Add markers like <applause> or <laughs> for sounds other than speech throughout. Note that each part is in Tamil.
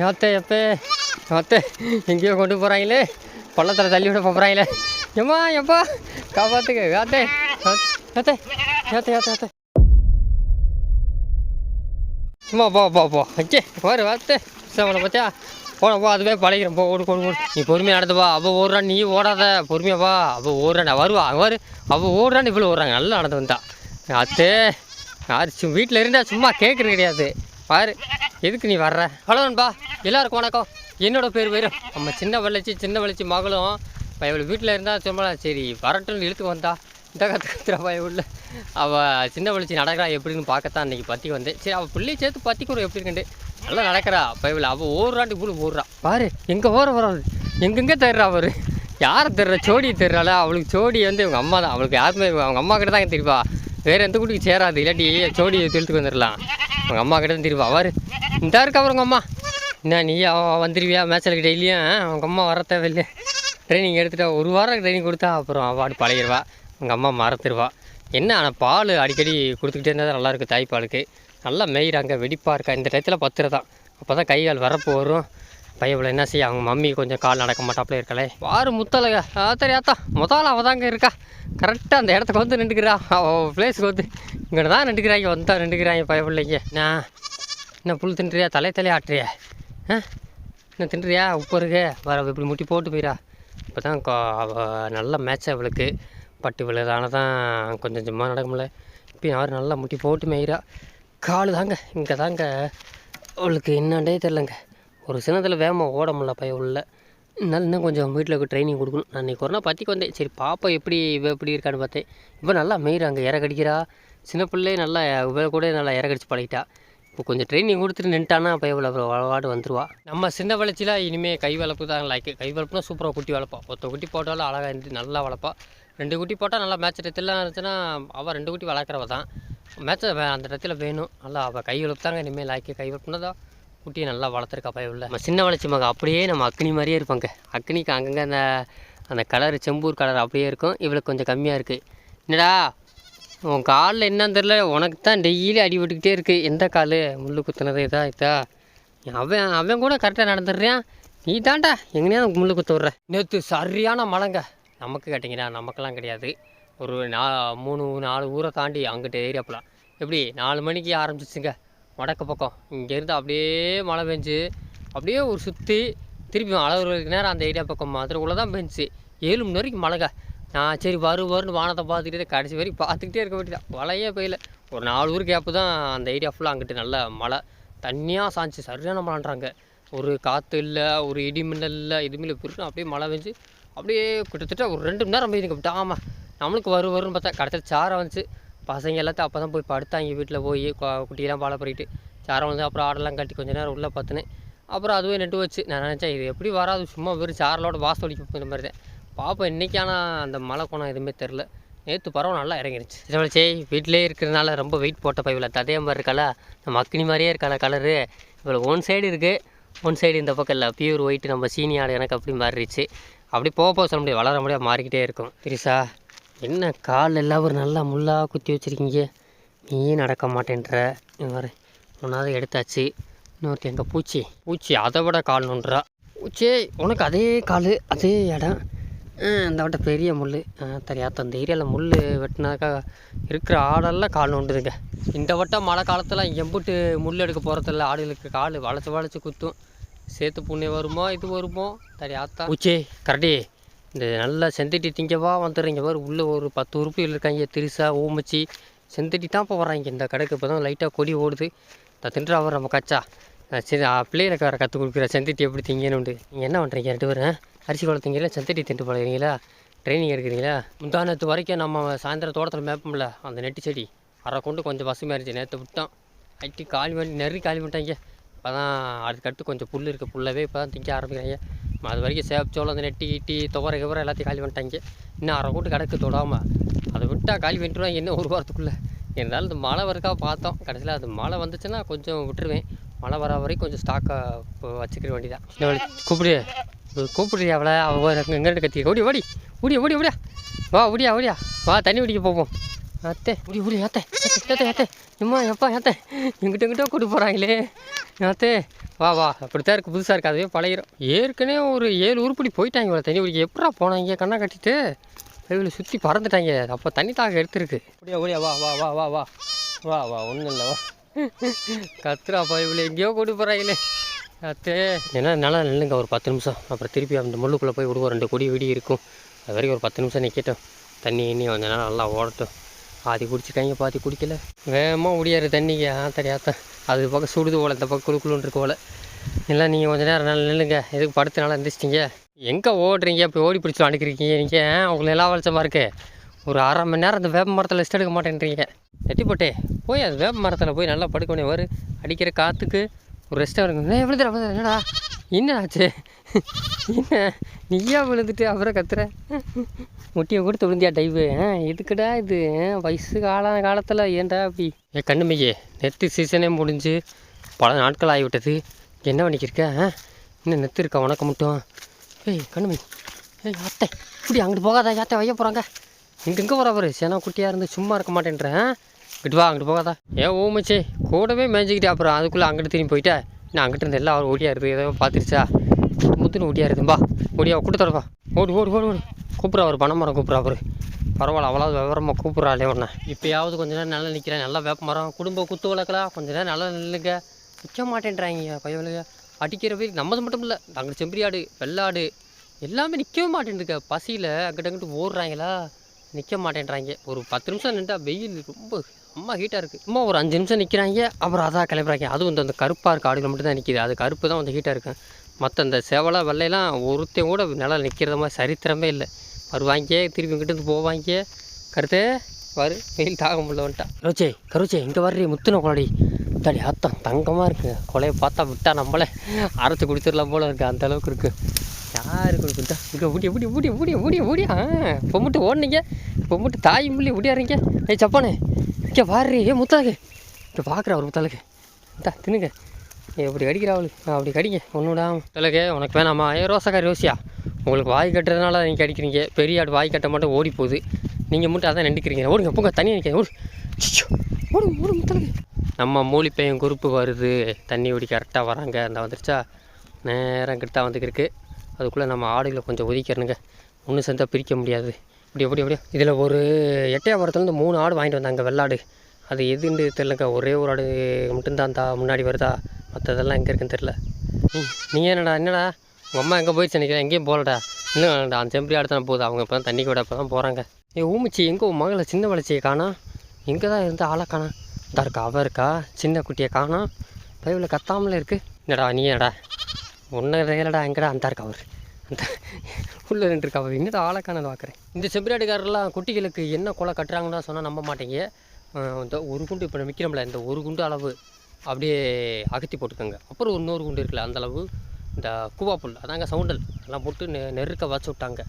யாத்தே எப்பே யாத்தே எங்கேயோ கொண்டு போகிறாங்களே பள்ளத்தில் தள்ளி விட போகிறாங்களே எம்மா எப்பா காப்பாத்துக்கு யாத்தே. யாத்தே யாத்தே யாத்தே யாத்தே. சும்மா போ போ போ. ஓகே வரு வாத்தே அவனை பார்த்தியா? போன போ அதுவே பழகிறேன் போ ஓடு ஓடு நீ பொறுமையாக நடந்து வா. அவள் ஓடுறான் நீ ஓடாத. பொறுமையாப்பா அப்போ அவள் ஓடுறான் வருவா. வரு அவள் ஓடுறான்னு இவ்வளோ ஓடுறாங்க. நல்லா நடந்து வந்தா. அத்தே யார் சும் வீட்டில் இருந்தால் சும்மா கேட்குறது கிடையாது. பாரு எதுக்கு நீ வர்ற? ஹலோ நண்பா எல்லாருக்கும் வணக்கம். என்னோட பேர் வைரம் நம்ம சின்ன வளர்ச்சி சின்ன வளர்ச்சி மகளும் இப்போ இவள் வீட்டில் இருந்தால் சும்மா சரி வரட்டும்னு இழுத்து வந்தா. இந்த கற்று கத்துறா உள்ள. அவள் சின்ன வளர்ச்சி நடக்கிறா எப்படின்னு பார்க்கத்தான் அன்றைக்கி பற்றி வந்தேன். சரி அவள் பிள்ளையை சேர்த்து பற்றிக்கிறோம் எப்படி இருக்குண்டு? நல்லா நடக்கிறா. பைபிள் அவள் ஓடுறாண்டு கூட ஓடுறா. பாரு எங்கே ஓர வராது எங்கெங்கே தர்றா அவர் யாரை தர்ற சோடி தர்றாள அவளுக்கு ஜோடி வந்து இவங்க அம்மா தான். அவளுக்கு யாருமே அவங்க அம்மா கிட்ட தான் தெரிப்பா வேறு எந்த குட்டிக்கு சேராது. இல்லாட்டி சோடியை தெளித்துக்கு வந்துடலாம் அவங்க அம்மா கிட்ட தான் அவர் இந்த இருக்கா உங்கள் அம்மா. என்ன நீ அவன் வந்துடுவியா மேட்சலுக்கு டெய்லியும் அவங்க அம்மா வர தேவையில்லை. ட்ரைனிங் எடுத்துட்டா ஒரு வாரம் ட்ரைனிங் கொடுத்தா அப்புறம் அவார்டு பழகிடுவா உங்கள் அம்மா மறந்துடுவா என்ன ஆனால் பால் அடிக்கடி கொடுத்துக்கிட்டே இருந்தால் தான் நல்லாயிருக்கு தாய்ப்பாலுக்கு. நல்லா மேய்கிறாங்க வெடிப்பாக இருக்கா? இந்த டயத்தில் பத்துரை தான் அப்போ தான் கை கால் வரப்பு வரும். பையவில் என்ன செய்ய அவங்க மம்மி கொஞ்சம் கால் நடக்க மாட்டாப்புல இருக்கலே வாரு முத்தலக ஆத்தரி ஆத்தா முதல்ல அவள் தாங்க இருக்கா. கரெக்டாக அந்த இடத்துக்கு வந்து நின்றுக்கிறா அவள் பிளேஸுக்கு வந்து இங்கே தான் நின்றுக்கிறாங்க வந்தா நின்றுக்கிறாங்க பயப்பிள்ளைங்க நான் என்ன புல் தின்றியா தலை தலை ஆட்டுறியா? ஆ என்ன தின்றியா உப்பு இருக்கு? வர இப்படி முட்டி போட்டு போயிடா இப்போ தான் அவள் நல்ல மேட்ச் அவளுக்கு பட்டு விழுதான தான் கொஞ்சம் கொஞ்சமாக நடக்க முடியல. இப்போ அவர் நல்லா முட்டி போட்டு மேயிறா. காலு தாங்க இங்கே தாங்க. அவளுக்கு என்னண்டே தெரிலங்க ஒரு சின்னத்தில் வேகமாக ஓட முடியல பையன் உள்ள. இருந்தாலும் இன்னும் கொஞ்சம் வீட்டில் ட்ரைனிங் கொடுக்கணும். நான் இன்றைக்கி ஒரு நாள் பற்றிக்கு வந்தேன். சரி பாப்பா எப்படி இவ எப்படி இருக்கான்னு பார்த்தேன். இப்போ நல்லா மேயிறாங்க இறக்கடிக்கிறா சின்ன பிள்ளையே நல்லா இவ கூட நல்லா இறக்கடிச்சு பழகிட்டா. இப்போ கொஞ்சம் ட்ரைனிங் கொடுத்துட்டு நின்ட்டானா அப்போ எவ்வளோ வளவாடு வந்துருவா. நம்ம சின்ன வளர்ச்சியில் இனிமேல் கை வளர்ப்பு தான் லைக்கு கை வளர்ப்புனா சூப்பராக குட்டி வளர்ப்பா. ஒருத்த குட்டி போட்டாலும் அழகாக இருந்து நல்லா வளர்ப்பா. ரெண்டு குட்டி போட்டால் நல்லா மேட்ச் இடத்துலாம் இருந்துச்சுன்னா அவள் ரெண்டு குட்டி வளர்க்குறவ தான். மேட்ச் அந்த இடத்துல வேணும். நல்லா அவள் கை வளர்ப்பு தாங்க இனிமேல் லாய்க்கு கை வளர்ப்புனா தான் குட்டியை நல்லா வளர்த்துருக்கா பய உள்ள. நம்ம சின்ன வளர்ச்சி மகா அப்படியே நம்ம அக்னி மாதிரியே இருப்பாங்க அக்னிக்கு அங்கங்கே அந்த அந்த கலர் செம்பூர் கலர் அப்படியே இருக்கும். இவளுக்கு கொஞ்சம் கம்மியாக இருக்குது என்னடா உன் காலில் என்னன்னு தெரில உனக்கு தான் டெய்லி அடி விட்டுக்கிட்டே இருக்குது எந்த கால்? முள் குத்துனது இதா இதா? அவன் அவன் கூட கரெக்டாக நடந்துடுறான். நீ தாண்டா எங்கேயாவது முள் குத்து விட்ற. நேற்று சரியான மழைங்க. நமக்கு கேட்டிங்கடா நமக்கெல்லாம் கிடையாது. ஒரு நா மூணு நாலு ஊரை தாண்டி அங்கிட்ட ஏரியாப்பலாம் எப்படி? நாலு மணிக்கு ஆரம்பிச்சிச்சுங்க. வடக்கு பக்கம். இங்கேருந்து அப்படியே மழை பெஞ்சு அப்படியே ஒரு சுற்றி திருப்பி அளவுகளுக்கு நேரம் அந்த ஏரியா பக்கம் மதுரைக்குள்ளே தான் பெஞ்சு. ஏழு மணி வரைக்கும் மழைங்க. நான் சரி வரும் வரும்னு வானத்தை பார்த்துக்கிட்டே கடைசி வரைக்கும் பார்த்துக்கிட்டே இருக்க வேண்டியதான் மழையே பெய்யல. ஒரு நாலு ஊர் கேப்பு தான் அந்த ஏரியா ஃபுல்லாக அங்கிட்டு நல்ல மழை. தண்ணியாக சாஞ்சி சரியான மழைன்றாங்க. ஒரு காற்று இல்லை ஒரு இடி மின்னல் இல்லை எதுவுமே இல்லை. அப்படியே மழை பெஞ்சு அப்படியே கிட்டத்தட்ட ஒரு ரெண்டு மணி நேரம் பெய்யுதுங்க. ஆமாம் நம்மளுக்கு வரும் வரும்னு பார்த்தா கடைசியில் சாரம் வந்துச்சு. பசங்க எல்லாத்தையும் அப்போ தான் போய் படுத்தாங்க வீட்டில் போய் குட்டியெல்லாம் பாலை பறிக்கிட்டு சாரம் வந்து அப்புறம் ஆடெல்லாம் கட்டி கொஞ்ச நேரம் உள்ளே பார்த்துனேன் அப்புறம் அதுவே நெட்டு வச்சு நான் நினச்சேன் இது எப்படி வராது? சும்மா வெறும் சாரலோட வாசல் அடிக்க போகிற மாதிரி தான் பாப்பா இன்றைக்கான அந்த மழை குணம் எதுவுமே தெரில நேற்று பறவை நல்லா இறங்கிருச்சு. சின்னவளச்சே வீட்டிலே இருக்கிறதுனால ரொம்ப வெயிட் போட்ட பைவில் அதே மாதிரி இருக்கல நம்ம அக்னி மாதிரியே இருக்கல கலரு இவ்வளோ ஒன் சைடு இருக்குது ஒன் சைடு இந்த பக்கம் இல்லை. பியூர் ஒயிட் நம்ம சீனி ஆடு எனக்கு அப்படி மாறிடுச்சு. அப்படி போக போக சொல்ல முடியாது. வளர முடியாது மாறிக்கிட்டே இருக்கும். திரிசா என்ன கால் எல்லாம் ஒரு நல்லா முள்ளாக குத்தி வச்சுருக்கீங்க? நீயே நடக்க மாட்டேன்ற. வர ஒன்றாவது எடுத்தாச்சு. இன்னொருத்தி எங்கள் பூச்சி பூச்சி அதை விட கால் நோன்றா. பூச்சி உனக்கு அதே கால் அதே இடம். அந்த இந்த வட்ட பெரிய முள் தெரியாத அந்த ஏரியாவில் முள் வெட்டினாக்கா இருக்கிற ஆடெல்லாம் கால் நோண்டுதுங்க. இந்த வட்டம் மழை காலத்தில் எம்பிட்டு முள் எடுக்க போகிறதில்ல ஆடுகளுக்கு கால் வளைச்சி வளைச்சி குத்தும். சேத்து புண்ணே வருமோ இது வருமோ தெரியாத்தா பூச்சி கரடி இந்த நல்லா செந்தட்டி திங்கவா வந்துடுறீங்க பாரு. உள்ளே ஒரு பத்து உறுப்பிகள் இருக்காங்க திருசா ஊமச்சி செந்தட்டி தான் இப்போ வராங்க இந்த கடைக்கு இப்போ தான் லைட்டாக கொடி ஓடுது. நான் தின்றா அவர் நம்ம கச்சா. சரி பிள்ளைகளுக்கு வேறு கற்றுக் கொடுக்குற. செந்தட்டி எப்படி திங்கணுண்டு நீங்கள் என்ன பண்ணுறீங்க ரெண்டு பேரும்? அரிசி குழம்பு செந்தட்டி திண்டு பழகிறீங்களா ட்ரைனிங் எடுக்கிறீங்களா? முந்தானத்து வரைக்கும் நம்ம சாயந்தரம் தோட்டத்தில் மேப்போம்ல அந்த நெட்டு செடி. அரை கொண்டு கொஞ்சம் பசுமையாக இருந்துச்சு. நேற்று விட்டோம். அட்டி காலி பண்ணி நெறி காலி பண்ணிட்டாங்க. இப்போ தான் அதுக்கடுத்து கொஞ்சம் புல் இருக்குது புல்லவே இப்போ தான் திங்க ஆரம்பிக்கிறாங்க. அது வரைக்கும் சேப்சோளம் அந்த நெட்டி கிட்டி துவரை கிவரை எல்லாத்தையும் காலி பண்ணிட்டாங்க. இன்னும் அரை கூட்டு கிடக்கு தொடாமல் அதை விட்டால் காலி பண்ணிட்டுருவாங்க இன்னும் ஒரு வாரத்துக்குள்ளே. இருந்தாலும் இந்த மழை வரக்கா பார்த்தோம். கடைசியில் அது மழை வந்துச்சுன்னா கொஞ்சம் விட்டுருவேன். மழை வர வரைக்கும் கொஞ்சம் ஸ்டாக்காக வச்சுக்கிற வேண்டியதான் கூப்பிடு. கூப்பிடுறியா அவளை? அவள் எங்கிட்ட கத்தி ஓடி ஓடி. ஓடி ஓடி ஓடியா. வா ஓடியா ஓடியா. வா தண்ணி குடிக்க போவோம். அத்தை ஓடி ஓடி ஏத்தே ஏத்தே ஏத்தே இம்மா எப்பா ஏத்தே எங்கிட்ட எங்கிட்ட கூட்டு போகிறாங்களே அத்தை வா வா. அப்படித்தான் இருக்குது புதுசாக இருக்குது அதுவே பழகிடும் ஏற்கனவே ஒரு ஏழு உருப்படி போயிட்டாங்க இவ்வளோ தண்ணி குடிக்க. எப்படா போனாங்க? கண்ணை கட்டிட்டு இவ்வளோ சுற்றி பறந்துட்டாங்க. அப்போ தண்ணி தாக எடுத்துருக்கு. அப்படியா ஓடியா வா வா வா வா வா. வா வா. ஒன்றும் இல்லை வா. கத்துறாப்பா இவ்வளோ எங்கேயோ கொண்டு போகிறாங்களே அத்தே என்ன நல்லா நில்லுங்க. ஒரு பத்து நிமிஷம். அப்புறம் திருப்பி அந்த முள்ளுக்குள்ளே போய் விடுவோம். ரெண்டு கொடி வெடி இருக்கும். அது வரைக்கும் ஒரு பத்து நிமிஷம் நிற்கட்டும் தண்ணி இன்னி கொஞ்ச நேரம் நல்லா ஓடட்டும். பாதி குடிச்சிட்டாங்க பாதி குடிக்கல. வேகமாக முடியாரு தண்ணிக்கு. ஆத்தடி ஆத்தம் அது பக்கம் சுடுது போல் இந்த பக்கம் குழுக்குழுன்னு போல். இல்லை நீங்கள் கொஞ்சம் நேரம் நல்லா நில்லுங்க. எதுக்கு படுத்து நல்லா எந்திரிச்சிட்டிங்க? எங்கே ஓடுறீங்க? இப்போ ஓடி பிடிச்சி அனுக்கிறீங்க நீங்கள் உங்களுக்கு எல்லா வளச்சமாக இருக்குது ஒரு அரை மணி நேரம் அந்த வேப்ப மரத்தில் ரெஸ்ட் எடுக்க மாட்டேன்றீங்க. நெட்டி போட்டே போய் அது வேப்ப மரத்தில் போய் நல்லா படுக்கணும் வரும் அடிக்கிற காற்றுக்கு ஒரு ரெஸ்ட் எடுக்கணும் ஏய், விழுந்துடா என்னடா? என்ன ஆச்சு? என்ன நீயா விழுந்துட்டு அப்புறம் கத்துற? முட்டியை கொடுத்து விழுந்தியா டைவு? ஆ எதுக்குடா இது? வயசு கால காலத்தில் ஏன்டா அப்படி? ஏ கண்ணுமையே நெத்து சீசனே முடிஞ்சு பல நாட்கள் ஆகிவிட்டது. என்ன பண்ணிக்கிருக்க இன்னும் நெத்து இருக்கா உனக்கு மட்டும்? ஏய் கண்ணுமை ஏய் அத்தை இப்படி அங்கிட்டு போகாதா யாத்தை வைய போகிறாங்க இங்கங்கே போகிற பாரு சேனா குட்டியாக இருந்து சும்மா இருக்க மாட்டேன்றேன் இங்கிட்டு வா அங்கிட்டு போகாதா. ஏன் ஓமச்சே கூடவே மேய்ஞ்சிக்கிட்டே அப்புறம் அதுக்குள்ளே அங்கிட்டு திரும்பி போயிட்டா? நான் அங்கிட்டு இருந்து எல்லாம் ஓடியா இருக்குது ஏதோ பார்த்துருச்சா? முத்துன்னு ஓடியா இருக்கும்பா ஓடியா கொடுத்துறப்பா ஓடு ஓடு ஓடு ஓடு. கூப்பிட்றா அவர் பனைமரம் கூப்பிட்றா அவர். பரவாயில்ல அவ்வளோ விவரமாக கூப்பிட்றாளே உடனே இப்போயாவது கொஞ்ச நேரம் நல்லா நிற்கிறேன் நல்லா வேப்ப மரம் குடும்ப குத்து வளர்க்கலாம் கொஞ்ச நேரம் நல்லா நில்லுங்க. நிற்க மாட்டேன்றாங்க பையனுங்க அடிக்கிற போய் நம்மது மட்டும் இல்லை அங்கிட்டு செம்பரியாடு வெள்ளாடு எல்லாமே நிற்கவே மாட்டேன்ருக்க பசியில் அங்கிட்ட அங்கிட்டு ஓடுறாங்களா? நிற்க மாட்டேன்றாங்க. ஒரு பத்து நிமிஷம் நின்றா வெயில் ரொம்ப அம்மா ஹீட்டாக இருக்குது சும்மா ஒரு அஞ்சு நிமிஷம் நிற்கிறாங்க அப்புறம் அதான் கிளம்புறாங்க. அதுவும் இந்த அந்த கருப்பாக இருக்க ஆடுகள் மட்டும் தான் நிற்கிது அது கருப்பு தான் வந்து ஹீட்டாக இருக்கும் மற்ற இந்த செவலை வெள்ளையெல்லாம் ஒருத்தையும் கூட நல்லா நிற்கிறத மாதிரி சரித்திரமே இல்லை. வருவாங்க திருப்பி இங்கிட்டு இருந்து போவாங்க. கருத்தே வரு வெயில் தாக முடியல வந்துட்டா. கருச்சே கருச்சே இங்கே வர்றீ முத்துன கொலடி தடி அத்தம் தங்கமாக இருக்குது கொலையை பார்த்தா விட்டா நம்மளே. அரைச்சி குடிச்சிடலாம் போல இருக்குது அந்த அளவுக்கு இருக்குது யாரு கொடுக்குதா இங்கே ஊடி ஊடி ஊடி ஊடி ஊடி ஊடி ஆ இப்போ ஓடினீங்க. ஓடுனீங்க தாய் முள்ளி ஊடியாருங்க ஏய் சப்பானே இங்கே வாரு ஏ முத்தாளுக்கு. இங்கே பார்க்குற ஒரு முத்தாளுக்கு. இந்தா தின்னுங்க. ஏய், இப்படி கடிக்கிறா அவளுக்கு. ஆ, அப்படி கடிங்க. ஒன்றுடா முத்தாளுக்கு. உனக்கு வேணாமா? ஏ ரோசக்காரி ரோசியா? உங்களுக்கு வாய் கட்டுறதுனால நீங்கள் கடிக்கிறீங்க. பெரிய ஆடு வாய் கட்ட மட்டும் ஓடி போகுது. நீங்கள் மட்டும் அதான் நின்றுக்கிறீங்க ஓடுங்க போங்க தண்ணி நிற்க ஓடு. ஓடு ஓடு முத்தாளுக்கு. நம்ம மூலிப்பையன் குரூப்பு வருது. தண்ணி ஓடி கரெக்டாக வராங்க. அந்த வந்துருச்சா? நேரம் கிட்ட வந்துக்கிருக்கு. அதுக்குள்ளே நம்ம ஆடுகளை கொஞ்சம் ஒதுக்கிறனுங்க ஒன்று சேர்ந்தா பிரிக்க முடியாது. இப்படி எப்படி எப்படியோ இதில் ஒரு எட்டையாபுரத்துலேருந்து மூணு ஆடு வாங்கிட்டு வந்தாங்க வெள்ளாடு. அது எதுன்னு தெரிலங்க ஒரே ஒரு ஆடு மட்டும்தான் தா முன்னாடி வருதா? மற்றதெல்லாம் எங்கே இருக்குன்னு தெரில நீ என்னடா என்னடா? உங்கள் அம்மா எங்கே போயிடுச்சு நினைக்கிறேன் எங்கேயும் போகலடா. இன்னும் அந்த செம்பரி ஆடு தானே போகுது. அவங்க இப்போ தான் தண்ணி விட இப்போ தான் போகிறாங்க ஏ ஊமிச்சி எங்கே உன் மகளை சின்ன வளர்ச்சியை காணா? எங்கே தான் இருந்தால் ஆளை காணா. இதா இருக்கா அவ இருக்கா? சின்ன குட்டியை காணா? பைபிள் கத்தாமலே இருக்கு. என்னடா நீ என்னடா? ஒன்றும் இல்லைடா எங்கடா அந்த இருக்கா அவர். அந்த உள்ளே நின்றுருக்கா அவர் இன்னும் ஆளை பார்க்குறேன் இந்த செம்பிராட்டுக்காரர்லாம் குட்டிகளுக்கு என்ன கொலை கட்டுறாங்கன்னு சொன்னால் நம்ப மாட்டேங்க. இந்த ஒரு குண்டு இப்போ விற்கிறோம்ல இந்த ஒரு குண்டு அளவு அப்படியே அகத்தி போட்டுக்கோங்க. அப்புறம் இன்னொரு குண்டு இருக்குல்ல அந்த அளவு. இந்த கூவாப்புல் அதாங்க சவுண்டல். எல்லாம் போட்டு நெ நெருக்க வச்சு விட்டாங்க.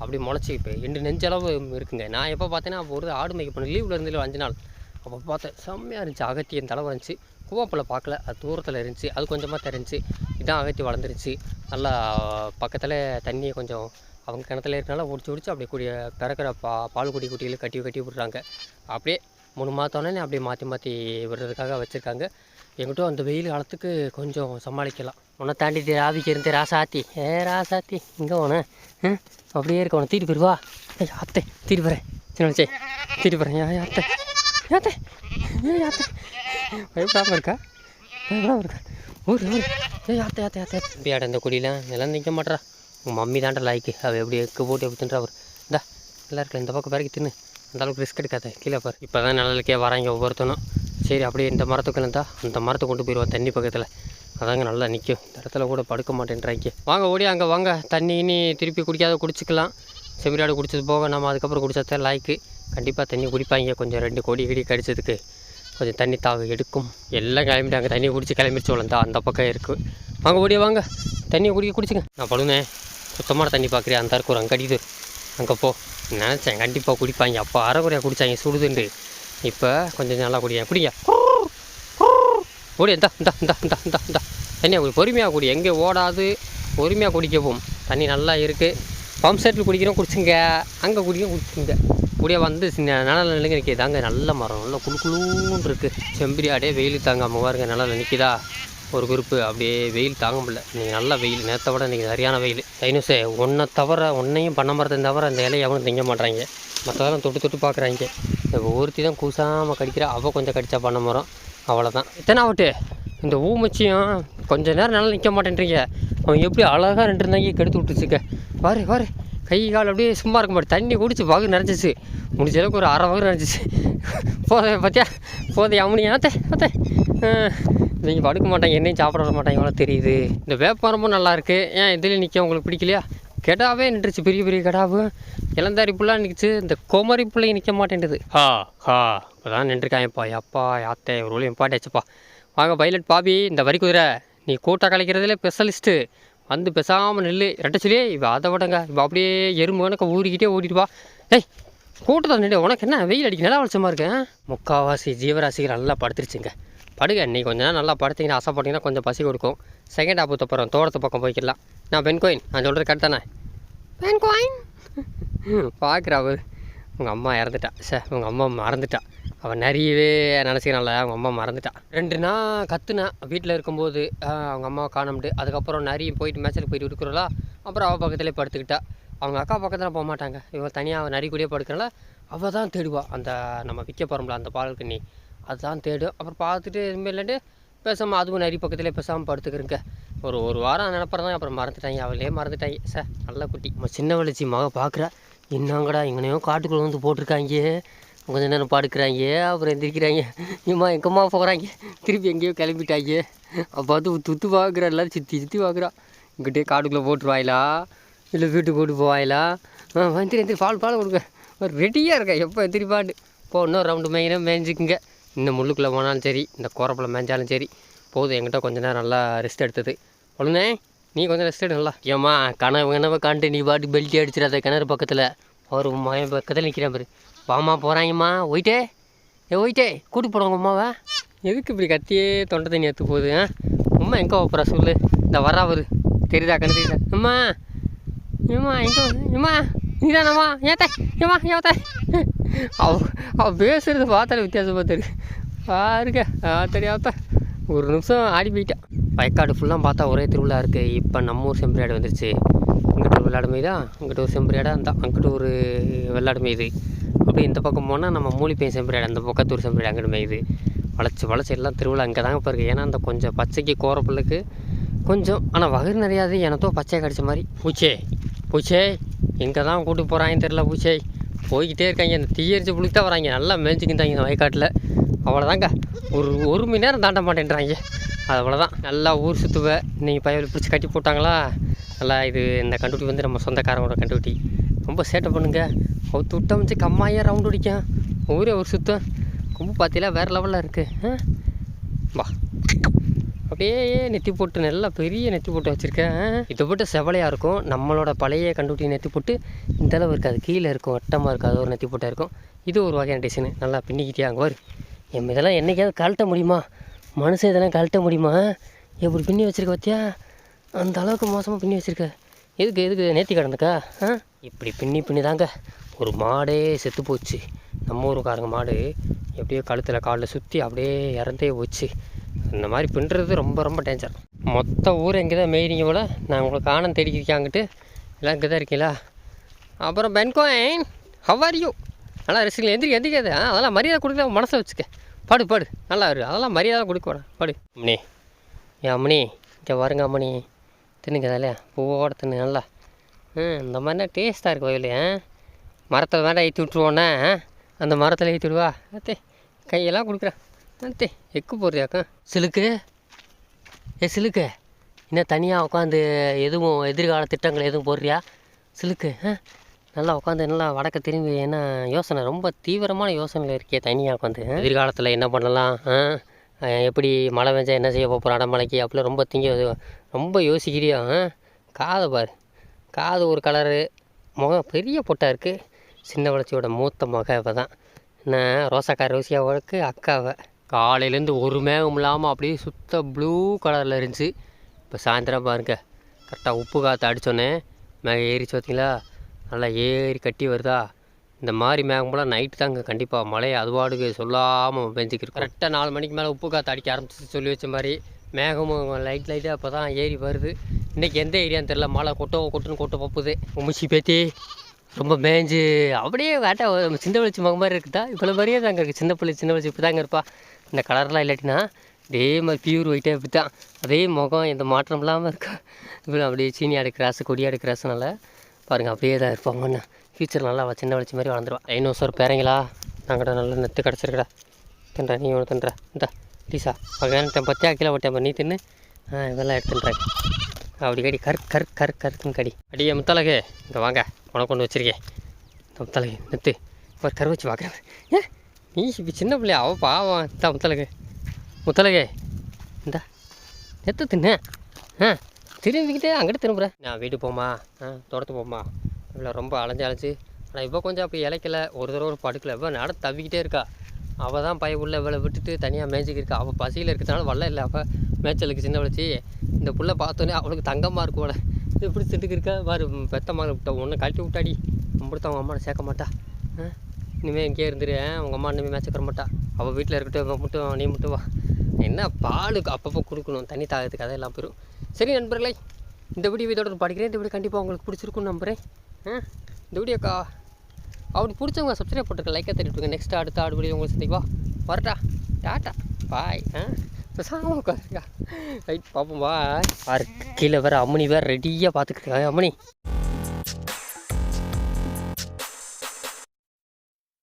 அப்படி முளைச்சி இப்போ ரெண்டு நெஞ்சளவு இருக்குங்க. நான் எப்போ பார்த்தேன்னா அப்போ ஒரு ஆடு மேய்க்க போனேன். லீவில் இருந்து அஞ்சு நாள். அப்போ பார்த்தேன் செம்மையாக இருந்துச்சு. அகத்தி என் அளவு இருந்துச்சு. கூவாப்புல பார்க்கல. அது தூரத்தில் இருந்துச்சு. அது கொஞ்சமாக தெரிஞ்சு. இதான் அகத்தி வளர்ந்துருச்சு. நல்லா பக்கத்தில் தண்ணியை கொஞ்சம் அவங்க கிணத்துல இருக்கனால ஒடிச்சு ஒடிச்சு அப்படியே கூடிய பிறக்கிற பா பால் குடி குட்டிகளை கட்டி கட்டி விட்றாங்க. அப்படியே மூணு மாதத்தோடனே அப்படியே மாற்றி மாற்றி விடுறதுக்காக வச்சுருக்காங்க. எங்கிட்ட அந்த வெயில் காலத்துக்கு கொஞ்சம் சமாளிக்கலாம். உன்னை தாண்டி ராவிக்கு இருந்து ராசாத்தி. ஏ ராசாத்தி இங்கே உன அப்படியே இருக்க உன தீட்டு போயிடுவா அத்தை தீட்டு போகிறேன் சின்ன வச்சே தீட்டு போகிறேன் ஏன் அத்தை ஏத்தே அத்தை. பயப்படாமல் இருக்கா? பயப்படாமல் இருக்கா? ஊர் ஊர். ஏய் அத்தை அத்தை இப்படி ஆட இந்த குடியில் நிலம் நிற்க மாட்டா உங்கள் மம்மி தான்டா லாய்க்கு அவள் எப்படி எக்கு போட்டு எப்படி தின்றா அவர் இந்தா நல்லா இருக்கல இந்த பக்கம் பிறகு தின்னு. அந்த அளவுக்கு ரிஸ்க் எடுக்காத. கீழே பாரு. இப்போ தான் நிழலுக்கே வராங்க ஒவ்வொருத்தனும். சரி அப்படியே இந்த மரத்துக்கு இருந்தா அந்த மரத்தை கொண்டு போயிடுவோம் தண்ணி பக்கத்தில். அதாங்க நல்லா நிற்கும் இந்த இடத்துல கூட படுக்க மாட்டேன்றாங்க. வாங்க ஓடி அங்கே வாங்க. தண்ணி இனி திருப்பி குடிக்காத குடிச்சிக்கலாம். செமிராடு குடிச்சது போக நம்ம அதுக்கப்புறம் குடிச்சதான் லாய்க்கு கண்டிப்பாக தண்ணி குடிப்பாங்க. கொஞ்சம் ரெண்டு கோடி கிடி கடிச்சதுக்கு கொஞ்சம் தண்ணி தாக எடுக்கும். எல்லாம் கிளம்பிட்டாங்க. தண்ணி குடிச்சு கிளம்பிடுச்சு வளர்ந்தா அந்த பக்கம் இருக்குது வாங்க ஓடியே வாங்க. தண்ணியை குடிக்க குடிச்சுங்க. நான் படுனே. சுத்தமான தண்ணி பார்க்குறியா அந்த இருக்கு ஒரு அங்கே அடிக்குது அங்கே போ. நினச்சேன் கண்டிப்பாக குடிப்பாங்க. அப்போ அரைக்குறையாக குடித்தாங்க சுடுதுண்டு. இப்போ கொஞ்சம் நல்லா குடிங்க. குடிங்க. ஓடி இந்தா இந்தா இந்தா இந்தா இந்தா இந்தா. தண்ணியாக குடி. பொறுமையாக குடி. எங்கே ஓடாது. பொறுமையாக குடிக்கவும். தண்ணி நல்லா இருக்குது பம்ப் செட்டில் குடிக்கிறோம். குடிச்சுங்க. அங்கே குடிக்கிறோம் குடிச்சுங்க. கூடிய வந்து சின்ன நிழல் நிலைங்க நிற்கிது. தாங்க நல்ல மரம். நல்ல குளு குழுன்னு இருக்குது செம்பரி ஆடே வெயில் தாங்க பாருங்க நிழல் நிற்கிதா? ஒரு குரூப்பு அப்படியே வெயில் தாங்க முடியல. இன்றைக்கி நல்ல வெயில். நேற்றை விட இன்றைக்கி சரியான வெயில். தைனூசே ஒன்றை தவிர ஒன்றையும் பண்ண மரத்தை தவிர அந்த இலையை எவனும் திங்க மாட்றாங்க. மற்றதெல்லாம் தொட்டு தொட்டு பார்க்குறாங்க. ஒருத்தி தான் கூசாமல் கடிக்கிறா. அவள் கொஞ்சம் கடிச்சா பண்ண மரம். அவ்வளோதான் இத்தனை ஆகட்டு இந்த ஊமச்சியும் கொஞ்சம் நேரம் நல்லா நிற்க மாட்டேன்றீங்க. அவன் எப்படி அழகாக ரெண்டு இருந்தாங்க கெடுத்து விட்டுச்சுக்க பாரு பாரு. கை கால் அப்படியே சும்மா இருக்க மாட்டேன் தண்ணி குடிச்சு வகு நிறைஞ்சிச்சு. முடிஞ்ச அளவுக்கு ஒரு அரை வகு நிறைஞ்சிச்சு. போதை பார்த்தியா? போதை அவனி ஆத்தே ஆத்தே இவங்க படுக்க மாட்டாங்க என்னையும் சாப்பிட விட மாட்டாங்க. எவ்வளோ தெரியுது? இந்த வேப்பமரமும் நல்லா இருக்கு. ஏன் இதில் நிற்க உங்களுக்கு பிடிக்கலையா? கெடாவே நின்றுச்சு பெரிய பெரிய கெடாவு. இளந்தாரி புல்லாக நிற்கிச்சு இந்த கோமரி பிள்ளை நிற்க மாட்டேன்டுது ஹா ஹா. இப்போதான் நின்றுருக்காங்கப்பா அப்பா யாத்தே ஒரு வழி பாட்டாச்சுப்பா வாங்க பைலட் பாபி இந்த வரி குதிரை. நீ கூட்டம் கலைக்கிறதுல ஸ்பெஷலிஸ்ட்டு வந்து பேசாமல் நில்லு. ரெட்டச்சிலே இவ அதை விடங்க இவ அப்படியே எறும்பு கணக்க ஊறிக்கிட்டே ஓடிட்டு வா. ஏய் கூட்டத்தை நின்று உனக்கு என்ன வெயில் அடிக்க? நிலா வெளிச்சமாக இருக்கு? ஆ? முக்காவாசி ஜீவராசிகள் நல்லா படுத்துருச்சுங்க. படுங்க. நீ கொஞ்ச நேரம் நல்லா படுத்தீங்கன்னா ஆசைப்பட்டீங்கன்னா கொஞ்சம் பசி கொடுக்கும். செகண்ட் ஆப்பு அப்புறம் தோட்டத்து பக்கம் போய்க்கலாம் நான் பெண் கோயின் நான் சொல்கிறது கரெக்ட் தானே? பெண் கோயின் <laughs> பார்க்குறா அவர். உங்கள் அம்மா இறந்துட்டா. சே உங்கள் அம்மா மறந்துட்டா. அவன் நிறையவே நினச்சிக்கிறான்ல அவங்க அம்மா மறந்துட்டான் ரெண்டு நாள் கத்துனேன் வீட்டில் இருக்கும்போது அவங்க அம்மாவை காணமுட்டு அதுக்கப்புறம் நிறைய போயிட்டு மேட்ச்சில் போயிட்டு இருக்கிறோம்ல அப்புறம் அவள் பக்கத்துலேயே படுத்துக்கிட்டா. அவங்க அக்கா பக்கத்தில் போக மாட்டாங்க. இவன் தனியாக நரி கூடயே படுக்கிறனால அவள் தான் தேடுவா. அந்த நம்ம விற்க போகிறோம்ல அந்த பாலுக்கு நீ அதுதான் தேடும். அப்புறம் பார்த்துட்டு எதுவுமே இல்லைட்டு பேசாமல் அதுவும் நரி பக்கத்துலேயே பேசாமல் படுத்துக்கிறேங்க. ஒரு ஒரு வாரம் நினப்பறதான் அப்புறம் மறந்துட்டாங்க. அவளே மறந்துட்டாங்க. சார் நல்ல குட்டி. நம்ம சின்ன வளர்ச்சி மக பார்க்குறா என்னங்கடா எங்கனையோ காட்டுக்குள்ளே வந்து போட்டிருக்காங்க. கொஞ்ச நேரம் படுக்கிறாங்க அப்புறம் எந்திரிக்கிறாங்க. ஏம்மா எங்கம்மா போகிறாங்க திருப்பி எங்கேயோ கிளம்பிட்டாங்க. அப்போ வந்து துத்து பார்க்குறா எல்லாரும் சுற்றி சுற்றி பார்க்குறா இங்கிட்டே காட்டுக்குள்ளே போட்டுருவாயிலா? இல்லை வீட்டுக்கு கூட்டு போவாயிலா? ஆ வந்து எந்திரி பால் பால் கொடுங்க. ரெடியாக இருக்கேன் எப்போ எந்திரிப்பாண்டு போ இன்னும் ரவுண்டு மேயினா மேய்ஞ்சிக்குங்க. இந்த முள்ளுக்குள்ளே போனாலும் சரி இந்த கோரப்பில் மேய்ஞ்சாலும் சரி. போதும் என்கிட்ட கொஞ்ச நேரம் நல்லா ரெஸ்ட் எடுத்தது. ஒழுங்கே நீ கொஞ்சம் ரெஸ்ட் எடு நல்லா. ஏம்மா கனவு கனவை காண்டு நீ பாட்டு பெல்ட்டி அடிச்சிடாத கிணறு பக்கத்தில். ஒரு மயம் பக்கத்தில் நிற்கிறேன் பாரு. வாமா போகிறாங்கம்மா ஒயிட்டே ஏ ஒயிட்டே கூட்டி போடுவாங்க அம்மாவை. எதுக்கு இப்படி கத்தியே தொண்டை தண்ணி எடுத்து போகுது ஆ? அம்மா எங்கே போகிறா சொல்லு. இந்த வரா அவரு தெரியுதா கண்ணு தெரியுதா? அம்மா. ஏம்மா எங்கே ஏம்மா நீதானம்மா ஏத்தா ஏம்மா ஏத்தா அவ அவ பேசுறது பார்த்தாலே வித்தியாசமாக தெரியுது. பாருங்க. ஆ தெரியாத ஒரு நிமிஷம் ஆடி போயிட்டேன் வயக்காடு ஃபுல்லாக பார்த்தா ஒரே திருவிழா இருக்குது இப்போ நம்ம ஊர் செம்பரியாடு வந்துருச்சு. வெள்ளாடு மீதா அங்கிட்ட ஒரு செம்பரியாடா அந்த அங்கிட்ட ஒரு வெள்ளாடு மீது அப்படியே இந்த பக்கம் போனால் நம்ம மூலிப்பையன் செம்பரியாடு அந்த பக்கத்தூர் செம்பரியாடு அங்கிட்டு மேயுது. வளைச்சி வளைச்சி எல்லாம் திருவிழா அங்கே தாங்க இருக்குது ஏன்னா அந்த கொஞ்சம் பச்சைக்கு கோரப்புல்லுக்கு கொஞ்சம் ஆனால் வயிறு நிறையாது. எனத்தோ பச்சையாக கடிச்ச மாதிரி. பூச்சே பூச்சே எங்கே தான் கூட்டு போகிறாங்கன்னு தெரில பூச்சே. போய்கிட்டே இருக்காங்க. அந்த தீயரிச்சு புளிக்கு தான் வராங்க. நல்லா மேய்ச்சிக்கிட்டாங்க இந்த வயக்காட்டில். அவ்வளோதாங்க ஒரு ஒரு மணி நேரம் தாண்ட மாட்டேன்றாங்க. அது அவ்வளோதான் நல்லா ஊர் சுற்றுவேன் நீங்கள் பயவில் பிடிச்சி கட்டி போட்டாங்களா? நல்லா இது இந்த கண்டுபிடி வந்து நம்ம சொந்தக்காரங்களோட கண்டுபிடி. ரொம்ப சேட்டை பண்ணுங்க. அவுத்து விட்டா வச்சு கம்மாயே ரவுண்டு அடிக்கும். ஊரே ஒரு சுத்தம் ரொம்ப பார்த்தீங்களா வேறு லெவலில் இருக்குது வா. அப்படியே நெத்தி போட்டு நல்லா பெரிய நெத்தி போட்டு வச்சுருக்கேன் இதை போட்டு செவலையாக இருக்கும். நம்மளோட பழைய கண்டுபிடி நெத்தி போட்டு இந்த அளவு இருக்காது. கீழே இருக்கும். வட்டமாக இருக்காது. ஒரு நெத்தி போட்டாக இருக்கும். இது ஒரு வகையான டிசைனு நல்லா பின்னிக்கிட்டே அங்கே வரும் எம் இதெல்லாம் என்னைக்காவது கழட்ட முடியுமா? மனுஷன் இதெல்லாம் கழட்ட முடியுமா? எப்படி பின்னி வச்சுருக்க பார்த்தியா அந்த அளவுக்கு மோசமாக பின்னி வச்சுருக்க. எதுக்கு எதுக்கு நேத்தி கிடந்துக்கா? ஆ? இப்படி பின்னி பின்னி தாங்க. ஒரு மாடே செத்து போச்சு. நம்ம ஊருக்காரங்க மாடு எப்படியோ கழுத்தில் காலில் சுற்றி அப்படியே இறந்தே போச்சு. இந்த மாதிரி பின்னுறது ரொம்ப ரொம்ப டேஞ்சர் மொத்த ஊர் எங்கே தான் மேய்றீங்க போல். நான் உங்களுக்கு ஆனந்த் தேடிக்கிருக்காங்கிட்டு எல்லாம் இங்கே தான் இருக்கீங்களா? அப்புறம் பென்கோயின் ஹவர் யூ நல்லா ரெஸ்டில் எந்திரி எந்திரிக்காது. ஆ அதெல்லாம் மரியாதை கொடுக்க மனசை வச்சுக்க. பாடு பாடு. நல்லா இரு. அதெல்லாம் மரியாதை கொடுக்க வேணாம். பாடு. அம்மணி ஏன் அம்மணி இங்கே வருங்க அம்மணி தின்னுங்க பூவோட தின்னு நல்லா இந்த மாதிரினா டேஸ்ட்டாக இருக்கு வயலு மரத்தில் வேண்டாம் ஏற்றி விட்ருவோண்ணே அந்த மரத்தில் ஏற்றி விடுவா? அத்தே கையெல்லாம் கொடுக்குறேன் அத்தே எக்கு போடுறியாக்கா சிலுக்கு? ஏ சிலுக்கு என்ன தனியாக உட்காந்து எதுவும் எதிர்கால திட்டங்கள் எதுவும் போடுறியா? சிலுக்கு ஆ? நல்லா உட்காந்து நல்லா வடக்க திரும்பி என்ன யோசனை? ரொம்ப தீவிரமான யோசனையில் இருக்கே தனியாக உட்காந்து எதிர்காலத்தில் என்ன பண்ணலாம் ஆ, எப்படி மழை பெஞ்சா என்ன செய்ய போகிறோம் அடமலைக்கு அப்படிலாம் ரொம்ப திங்க ரொம்ப யோசிக்கிறியா? ஆ காதை பாரு. காது ஒரு கலரு முகம் பெரிய பொட்டாக இருக்குது சின்ன வளர்ச்சியோட மூத்த மக அவ தான். என்ன ரோசாக்கார ரோசியாவுக்கு அக்காவை காலையிலேருந்து ஒரு மேகம் இல்லாமல் அப்படியே சுத்த ப்ளூ கலரில் இருந்துச்சு. இப்போ சாயந்தரம் பாருங்க. கரெக்டாக உப்பு காற்று அடித்தோன்னே மேகம் ஏறிச்சு பார்த்தீங்களா நல்லா ஏறி கட்டி வருதா? இந்த மாதிரி மேகமெல்லாம் நைட்டு தாங்க கண்டிப்பாக மழை அதுபாடுக்கு சொல்லாமல் பெஞ்சிக்கிட்டு கரெக்டாக நாலு மணிக்கு மேலே உப்பு காற்று அடிக்க ஆரம்பிச்சு சொல்லி வச்ச மாதிரி. மேகமும் லைட் லைட்டாக அப்போ தான் ஏறி வருது. இன்றைக்கி எந்த ஏரியான்னு தெரில மழை கொட்டோ கொட்டுன்னு கொட்ட பப்புது. உமிச்சி பேத்தி ரொம்ப மேய்ஞ்சு அப்படியே வேட்டை சின்ன பிள்ளைச்சி முகம் மாதிரி இருக்குதா? இவ்வளோ மாதிரியே தாங்க இருக்குது சின்ன பிள்ளை சின்ன பிள்ளைச்சி இப்படி தாங்க இருப்பா. இந்த கலர்லாம் இல்லாட்டினா அதே மாதிரி பியூர் ஒயிட்டாக இப்படி தான் அதே முகம் எந்த மாற்றம் இல்லாமல் இருக்கா? இவ்வளோ அப்படியே சீனியாடு கிராஸ் கொடியாடு கிராஸ்னால பாருங்கள் அப்படியே தான் இருப்பாங்கண்ணா ஃபியூச்சர் நல்லா சின்ன வளர்ச்சி மாதிரி வளர்ந்துருவா. டைனோசர் பேரங்களா? நாங்கள்ட நல்லா நெத்து கிடச்சிருக்கடா. தின்றா நீ ஒன்று தின்றா. இந்த லீசா. வகையான பத்தியா? கிலோ ஓட்டேன் நீ தின்னு. ஆ இதெல்லாம் எடுத்துன்றாங்க அப்படி கடி கரு கரு கரு கருத்துன்னு கடி. அடியே முத்தலகு இங்கே வாங்க. உனக்கு கொண்டு வச்சிருக்கேன். இந்த முத்தலகு நெத்து. ஒரு கரு வச்சு பார்க்குறேன் ஏ நீ இப்போ சின்ன பிள்ளையா? அவள் பாவம். இந்த முத்தலகு முத்தலகு இந்தா. நெத்து தின்னு. ஆ திரும்பிக்கிட்டே அங்கிட்டு திரும்புகிறேன் நான் வீடு போமா ஆ தோட்டத்து போமா இவ்வளோ ரொம்ப அலைஞ்சு அலைஞ்சு. ஆனால் இப்போ கொஞ்சம் அப்போ இலைக்கல ஒரு தடவை ஒரு படுக்கலை. இப்போ நட தவிக்கிட்டே இருக்கா. அவள் தான் பய உள்ள இவளை விட்டுட்டு தனியாக மேய்ச்சிக்கு இருக்கா. அவள் பசியில் இருக்கிறதுனால வல்ல இல்லை. அவள் மேய்ச்சலுக்கு சின்ன வளர்ச்சி இந்த புள்ள பார்த்தோன்னே அவளுக்கு தங்கமாக இருக்கும் போல. இப்படி திட்டுக்கு இருக்கா? பாரு பெத்த மகளை விட்டா ஒன்று கழட்டி விட்டாடி. அப்படித்தான் அவங்க அம்மாவை சேர்க்க மாட்டா. ஆ? இனிமேல் இங்கேயே இருந்துரு. உங்கள் அம்மா இனிமேல் மேய்ச்சிக்கிற மாட்டா. அவள் வீட்டில் இருக்கட்டும் இவன் மட்டும் நீ மட்டும் வா. என்ன பாலுக்கு அப்பப்போ கொடுக்கணும். தண்ணி தாகத்துக்கு அதெல்லாம் போயிடும் சரி நண்பர்களே இந்த வீடியோ இதோட படிக்கிறேன். இந்த வீடியோ கண்டிப்பாக உங்களுக்கு பிடிச்சிருக்குன்னு நம்புகிறேன் இந்த வீடியோக்கா? அப்படி பிடிச்சவங்க சப்ஸ்கிரைப் போட்டுருக்க லைக்காக தட்டிவிட்டுருங்க நெக்ஸ்ட் அடுத்த ஆடு வீடியோ உங்களுக்கு சந்திக்குவா வரட்டா. Tata bye. ஆ? பேசாம உட்காருங்க ரைட் பார்ப்போம் பாய். பாரு கீழே வேறு அம்மனி வேறு ரெடியாக பார்த்துக்கிட்டு அம்மனி